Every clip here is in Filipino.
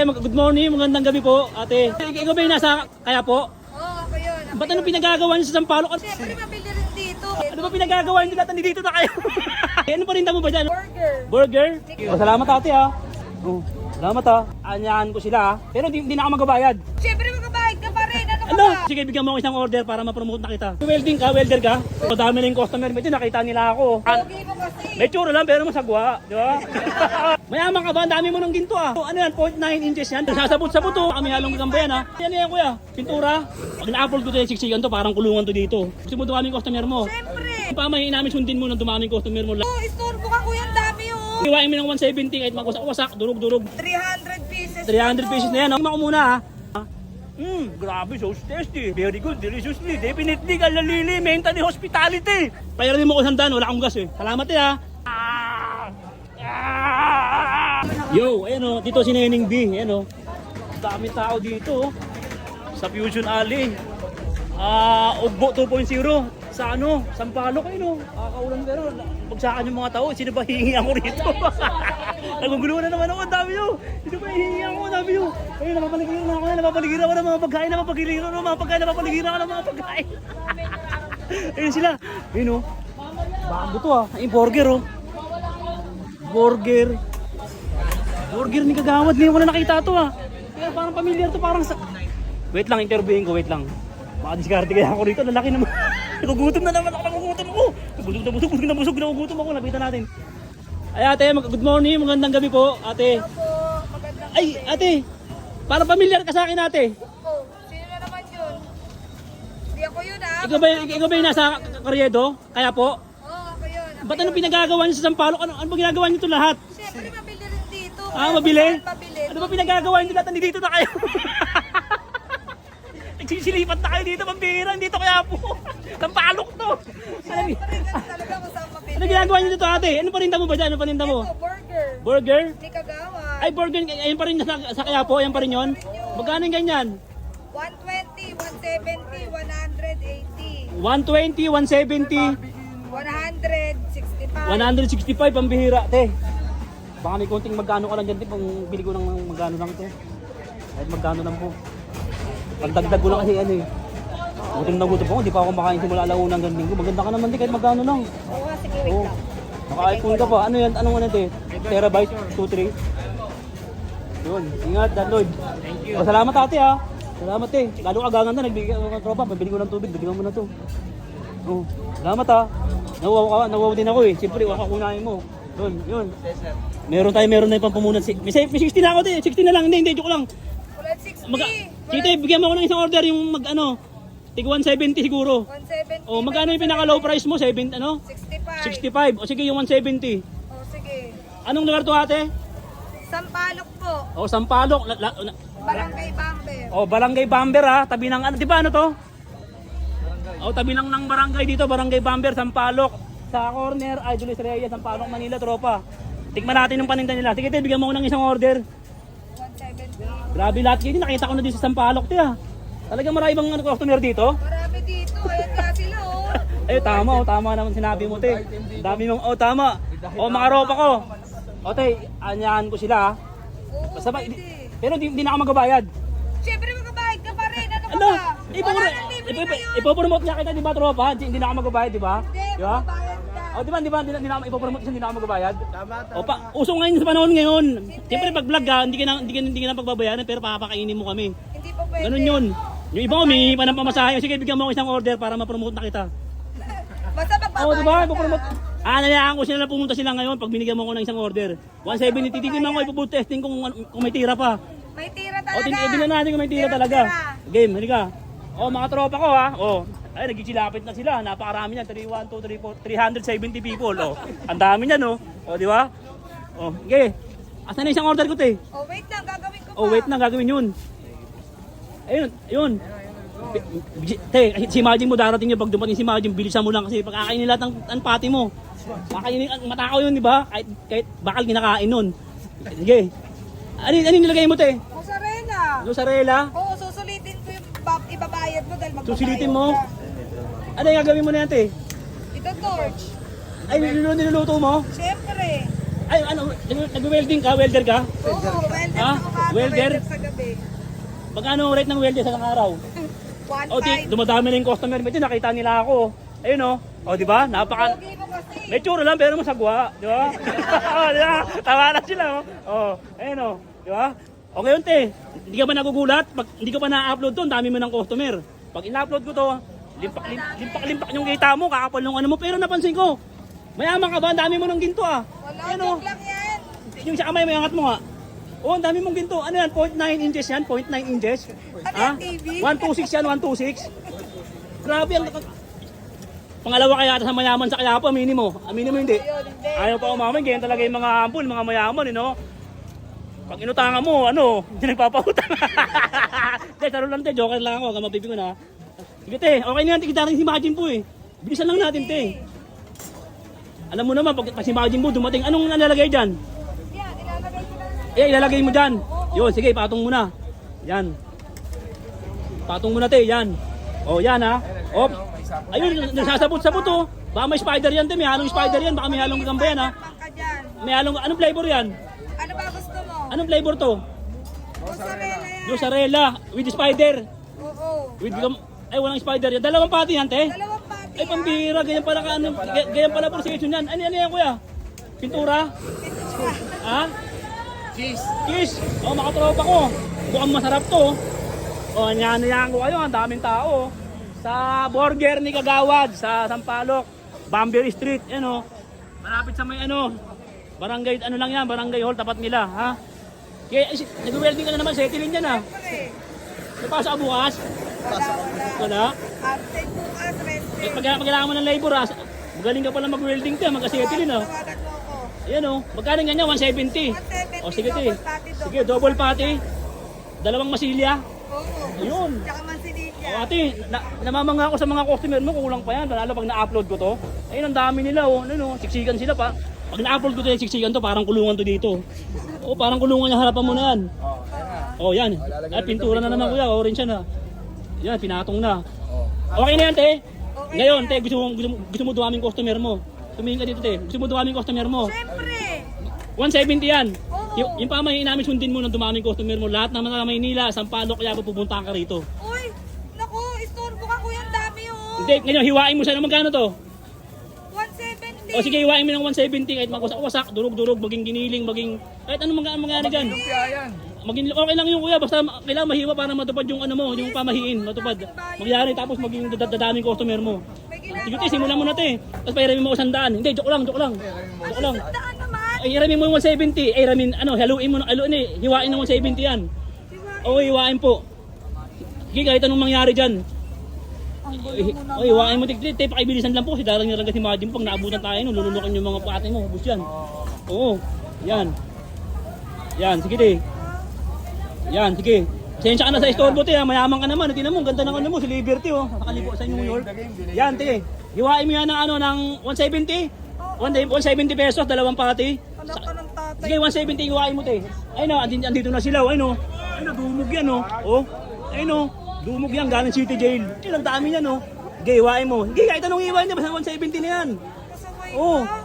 Good morning, magandang gabi po, ate. Ik- Ikaw ba yung nasa kaya po? Oo, ako yun. Ba't ano pinagagawa niyo sa Sampaloc? Ano, Siyempre, mabili rin dito. ano ba pinagagawa niyo lahat nandito na kayo? Eh, ano pa rin mo ba dyan? Burger. Burger? Oh, salamat ate ha. Oh, salamat ha. Anyahan ko sila ha. Pero di, di na ako. Siyempre, magbabayad ka ba? Sige, bigyan mo ako isang order para ma-promote na kita. Welding ka, welder ka. So, dami na yung customer. Medyo nakita nila ako. An-. May tsura lang pero masagwa, di ba? Mayaman ka ba? Ang dami mo ng ginto ah. Ano yan? 0.9 inches yan. Sasabot-sabot to. Kami halong gagamba yan ah. Yan yan kuya. Pintura. Pag na-upload ko to yung siksikan to, parang kulungan to dito. Gusto mo dumaming customer mo. Siyempre. Pamahin namin sundin mo ng dumaming customer mo. Oh, istorbo ka kuya. Ang dami oh. Iwain mo ng 170 kahit magwasak-wasak, durog-durog. 300 pieces. 300 pesos na yan. Ang ko muna ha. Hmm, grabe, so tasty. Very good, deliciously. Definitely, kalalili, mentally hospitality. Payarin mo ko sandaan, wala akong gas eh. Salamat eh ha. Yo, ayan o, dito si Neneng B, ayan o. Dami tao dito oh. Sa Fusion Alley. Ah, Ugbo 2.0 sa ano, Sampaloc kayo no. Kakaulan pero pagsakan yung mga tao, sino ba hihingi ako rito? Nagugulo na naman ako, ang dami yun. Sino ba hihingi ako, ang dami yun. Ayun, napapaligiran na ako, napapaligiran ako ng mga pagkain, napapaligiran ako ng mga pagkain, napapaligiran ako ng mga pagkain. Ayun sila. Ayun oh. Bago to ah. Ay, burger oh. Burger. Burger ni Kagawad. Ngayon ko na nakita to ah. Kaya parang familiar to. Parang sa... Wait lang, interviewin ko. Wait lang. Baka diskarte kaya ako rito. Lalaki naman. Nagugutom na naman ako. Nagugutom ako. Busog na busog. Busog na busog. Nagugutom ako. Lapitan natin. Ay ate, mag- good morning. Magandang gabi po. Ate. Opo, magandang Ay, ate. Parang familiar ka sa akin ate. Oh, sino na naman yun? Hindi ako yun ah. Ikaw ba, ikaw ba yung nasa Karyedo? Kaya po? Oo, ako yun. Ako Ba't ano yun. pinagagawa niyo sa Sampaloc? Ano, ano ba ginagawa niyo ito lahat? Siyempre, mabili rin dito. Ah, mabili? Mabili. Ano ba pinagagawa niyo lahat nandito na kayo? Nagsisilipat na kayo dito, pambira. Dito kaya po. Sampalok to. Ano, Siyempre, ganun talaga masama mabili. Ano ginagawa niyo dito ate? Ano paninda mo ba dyan? Ano paninda mo? Ito, burger. Burger? Ni Kagawa. Ay, burger. Ayun pa rin sa, sa kaya po. Ayan pa rin yun. Magkano yung ganyan? 120, 170, 180, 120, 170, 165. 165 pambihira, te. Baka may konting magkano ka lang dyan, te, pang bili ko ng magkano lang to. Kahit magkano lang po. Pagdagdag ko lang kasi ano eh. Gutom na gutom ako, di pa ako makain simula alauna hanggang linggo. Maganda ka naman, te, kahit magkano lang. Oo, nga, sige, wait Oo. lang. Naka-iPhone ka pa. Ano yan? Anong ano, te? Terabyte? 2, 3? Yun. Ingat, Dan Lloyd. Thank you. Oh, salamat ate ha. Salamat te. Lalo ka gaganda, nagbigay ako ng tropa. Pabili ko ng tubig, bigyan mo na to. Oh, salamat ha. Nawaw ka, nawaw din ako eh. Siyempre, waka kunahin mo. Yun, yun. Meron tayo, meron na yung pampamunan. Si- May, may 60 na ako te. 60 na lang. Hindi, hindi, joke lang. Ulan 60. Mag Sige te, bigyan mo ako ng isang order yung mag ano. Tig 170 siguro. 170. Oh, magkano yung pinaka low price mo? 7 ano? 65. 65. O sige, yung 170. Oh, sige. Anong lugar to ate? Sampalok po. O, Sampaloc. La, la, na- Barangay Bamber. o, Barangay Bamber ha. Tabi ng ano, di ba ano to? O, tabi lang ng barangay dito, Barangay Bamber, Sampaloc. Sa corner, Idolis Reyes, Sampaloc, Manila, tropa. Tikman natin yung paninda nila. Sige, te, bigyan mo ko ng isang order. 170. Grabe lahat kayo. Nakita ko na dito sa Sampaloc, te ha. Talagang marami bang ano, customer dito? Marami dito. Ayan nga sila oh. Eh, tama, oh, tama naman sinabi mo, te. Dami mong, oh, tama. O, mga ropa ko. O, te, anyahan ko sila, ha. Oo, Basta ba, pwede. pero di, di na ako magabayad. Siyempre magbabayad ka pa rin. Ano ka Ano? ba? Wala nang libre ngayon. Ipopromote niya kita, di ba, tropa? Hindi, hindi na ako magabayad, di ba? Hindi, Di ba? magbabayad ka. O, di ba, di ba, hindi na, hindi na ako ipopromote kasi hindi na ako magabayad? Tama, tama. O, pa, uso ngayon sa panahon ngayon. Siyempre, pag vlog ka, hindi ka na, hindi ka, hindi ka na pagbabayaran, pero papakainin mo kami. Hindi pa pwede. Ganun yun. Yung iba, humingi pa ng pamasahe. Sige, bigyan mo ako isang order para ma-promote na kita. Basta magbabayad Oo, di ba? ka. Ipopromote. Ah, nayaan ko sila na pumunta sila ngayon pag binigyan mo ko ng isang order. 170, titignan mo ko, ipoboot testing kung, kung may tira pa. May tira O, talaga. tin- tingnan natin kung may tira Tira, talaga. tira. Game, halika. O, mga tropa ko ha. O, ay, nagkikilapit na sila. Napakarami niyan. 3, 1, 2, 3, 4, 370 people. O, ang dami niyan, o. O, di ba? O, okay. Asan na isang order ko, te? Oh, wait lang. Gagawin ko pa. Oh, wait na, gagawin yun. Ayun, ayun. Te, si Majin mo darating yun pag dumating si Majin, bilisan mo lang kasi pagkakainin nila ang, ang pati mo. Kakainin, ang matakaw yun, di ba? Kahit, kahit bakal kinakain nun. Sige. Ano, ano yung nilagay mo, te? Mozzarella. Mozzarella? Oo, susulitin ko yung bab- ibabayad mo dahil magbabayad Susulitin mo? ka. Ano yung gagawin mo na yan, te? Ito torch. Ay, niluluto, niluluto mo? Siyempre. Ay, ano, nag- nag-welding ka? Welder ka? Oo, welder Ha? ako Welder? Sa gabi. Magkano ang rate ng welder sa isang araw? One O, di, dumadami na yung customer. Medyo nakita nila ako. Ayun o. O, di ba? Napaka... Pogi mo kasi. May tsura lang pero masagwa. Di ba? o, di ba? Tawa na sila. O, o ayun o. Di ba? O ngayon, te. Hindi ka ba nagugulat? Pag hindi ka pa na-upload to, dami mo ng customer. Pag in-upload ko to, limpak, lim, limpak, limpak yung kita mo, kakapal yung ano mo. Pero napansin ko, mayaman ka ba? Ang dami mo ng ginto ah. Wala, Ayun o. joke lang yan. Yung sa kamay, may angat mo nga. Oh, ang dami mong ginto. Ano yan? 0.9 inches yan? 0.9 inches? Ano Ha? yan, TV? 126 yan, 126. Grabe ang... Pangalawa kaya sa mayaman sa Quiapo, aminin mo. Aminin mo hindi. Ayaw pa umamin, ganyan talaga yung mga ampul, mga mayaman, eh, no? Pag inutangan mo, ano, hindi nagpapautang. Hindi, taro lang, te, joker lang ako, hanggang mapipi ko na. Sige, te, okay na yan, kita rin si Majin po, eh. Bilisan lang natin, te. Alam mo naman, pag, pag si Majin po dumating, anong nalalagay dyan? Yan, ilalagay ko lang. Eh, ilalagay mo dyan. Yun, sige, patong muna. Yan. Patong muna, te, yan. Oh, yan, ha. Oh. Ayun, nasasabot-sabot, oh. Baka may spider yan, te. May halong spider yan. Baka may halong gagamba yan, ha. May halong, anong flavor yan? Ano ba gusto mo? Anong flavor to? Mozzarella yan. Mozzarella with spider. Oo. With gam ay walang spider yan. Dalawang pati yan, te. Dalawang pati Ay pambira, ganyan pala ka ano, ga- ganyan pala procession yan. Ano yan yan, kuya? Pintura? Ha? Cheese. Kiss. Oh, makatropa ko. Mukhang masarap to. Oh, nyanayaan ko kayo, ang daming tao. Sa burger ni Kagawad sa Sampaloc, Bamberry Street, ano. Malapit sa may ano, barangay ano lang yan, barangay hall tapat nila, ha? Kaya eh, nag-welding ka na naman, settle yan ah. Pre, May pasok ka bukas? wala, wala. Wala? Absent bukas, rest Eh, pag, pag mo ng labor ah, magaling ka pala mag-welding te, magka-settle ah. Tawagan mo ako. Ayan oh, magkano ganyan? 170. 170, O sige te. double patty, double Sige, double patty. Dalawang masilya. Oo. Ayun. Tsaka mansinilya. O ate, na, namamanga ako sa mga customer mo, kulang pa yan. Lalo pag na-upload ko to. Ayun, ang dami nila oh. Ano, no, siksikan sila pa. Pag na-upload ko to yung siksikan to, parang kulungan to dito. Oo, parang kulungan yung harapan mo na yan. Oh, yan. Ay, pintura na naman kuya, orange yan ah. Yan, pinatong na. Okay na yan, te. Okay Ngayon, te, gusto mo, gusto, mo- gusto mo dumaming customer mo. Tumingin ka dito, te. Gusto mo dumaming customer mo. Siyempre. 170 yan. Oo. Yung, yung pamahiin namin sundin mo ng dumaming customer mo. Lahat naman na Maynila, Sampaloc, kaya pupunta ka rito. Uy, naku, istorbo ka kuya, ang dami oh. Hindi, ngayon hiwain mo siya na magkano to? 170. O sige, hiwain mo ng 170 kahit magwasak-wasak, durog-durog, maging giniling, maging kahit anong mga mangyari dyan. Lumpia yan. Maging okay lang yung kuya, basta ma- kailangan mahiwa para matupad yung ano mo, yung pamahiin, matupad. Magyari tapos maging dad- dadaming customer mo. Sige te, simulan mo na te. Tapos pairamin mo ako sandaan. Hindi, joke lang, joke lang. Joke lang. Daan naman. Ay, iramin mo yung 170. Ay, iramin, ano, haluin mo, haluin eh. Hiwain ng 170 yan. Oo, hiwain po. Sige, kahit anong mangyari dyan. Ang gulo mo Oh, hiwain mo, tiglit. Te, pakibilisan lang po. Si darang nyo si Majin. Pag naabutan tayo, no, lulunukin yung mga pate mo. Hubos yan. Oo, yan. Yan, sige te. Yan, sige. Pasensya ka na sa istorbo te, ha. mayaman ka naman. Tingnan mo, ang ganda ng ano mo, si Liberty oh. Nakalipo sa New York. Yan, te. Hiwain mo yan ng ano, ng 170. 170 pesos, dalawang pati. Anak ka ng tatay. Sige, 170 hiwain mo, te. Ayun na, andito, andito na sila. oh. Ayun o. Ayun na, dumog yan o. Oh. Ayun o. Dumog yan, galing City Jail. Ayun, ang dami yan o. Sige, hiwain mo. Hindi, kahit anong hiwain niya, basta 170 na yan. Kasaway Oo. ka.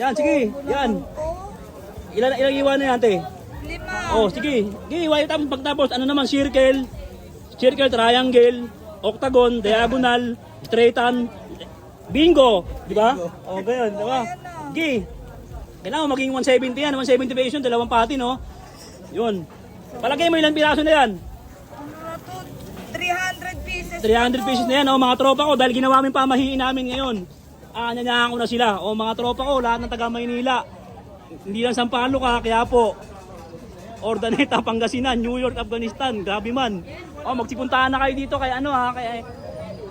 Yan, sige. Yan. Ilan, ilang hiwain na yan, te? Oh, sige. Sige, hiwain tapos pagtapos, ano naman, circle, circle, triangle, octagon, diagonal, straightan, bingo. Di ba? Oh, ganyan, di ba? Sige. Kailangan maging 170 yan. 170 pesos yun, dalawang pati, no? Yun. Palagay mo ilang piraso na yan. Ano na to? 300 pieces. 300 pesos na yan, oh, mga tropa ko. Dahil ginawa min pamahiin namin ngayon. Ah, nanyayahan ko na sila. O, mga tropa ko, lahat ng taga Maynila. Hindi lang Sampaloc, ha, kaya po. Ordaneta, Pangasinan, New York, Afghanistan. Grabe man. O, magsipuntahan na kayo dito kay ano ha, kay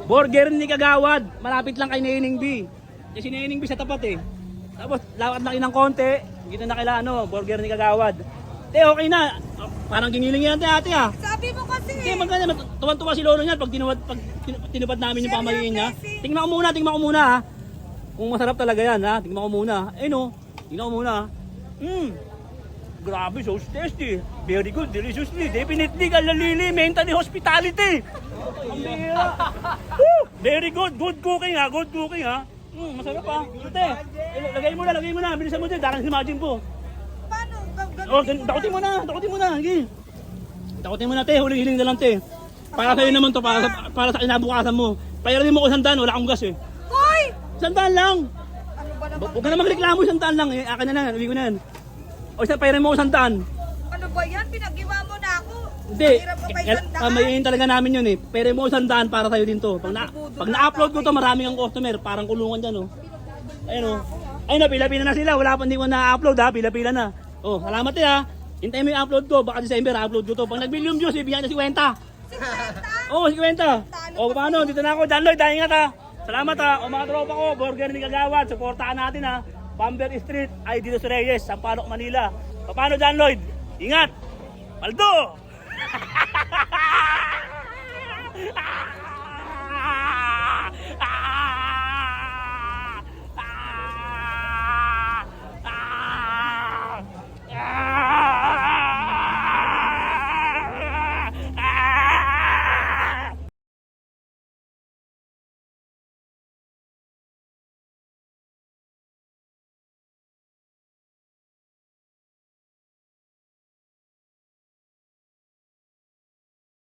Burger ni Kagawad. Malapit lang kay Nening B. Kasi si Nening B sa tapat eh. Tapos, lakad lang ng konti. Dito na kila ano, Burger ni Kagawad. Te, okay na. Oh, Parang giniling yan te ate ha. Sabi mo kasi. Hindi, maganda. mat- Tuwan-tuwa si Lolo niyan pag tinupad, pag tin- tinupad namin yung pamahiin niya. Tingnan ko muna, tingnan ko muna ha. Kung masarap talaga yan ha, tingnan ko muna. Eh no, tingnan ko muna. Mmm, grabe, so tasty. Very good, deliciously. Definitely, kalalili, mentally hospitality. Ang bira. Woo! Very good, good cooking ha, good cooking ha. Mm, masarap ha. Ito, lagay mo na, lagay mo na. Bilisan mo din, darang si Majin po. Paano? Oh, gan- dakutin mo na, dakutin mo na. Sige. Dakutin mo na, te. Huling-hiling na lang, te. Para sa'yo naman to, para sa, para sa kinabukasan mo. Pairanin mo ko sandaan, wala akong gas eh. Hoy! Sandaan lang. Ano ba naman? Huwag ka na magreklamo, sandaan lang. Eh, akin na na, uwi ko na yan. O isa, pairanin mo ko sandaan. Ano ba yan? Pinag-iwa mo na ako. Hindi, Hirap pa ba isang daan? kamayin talaga namin yun eh. Pero mo sandaan para sa'yo din to. Pag, na, pag na na-upload ko to, maraming ang customer. Parang kulungan dyan oh. Ayun oh. Ayun na, pila-pila na sila. Wala pa hindi ko na-upload ha. Pila-pila na. Oh, salamat eh ha. Hintayin mo yung upload ko. Baka December upload ko to. Pag nag-million views, ibigyan na si Kwenta. Oo, oh, si Kwenta. O, paano? Dito na ako. Dan Lloyd, dahil ingat ha. Salamat ha. O mga tropa ko, Burger ni Kagawad. Supportahan natin ha. Bamber Street ay dito sa Reyes, Sampaloc, Manila. Paano, Dan Lloyd? Ingat! Paldo!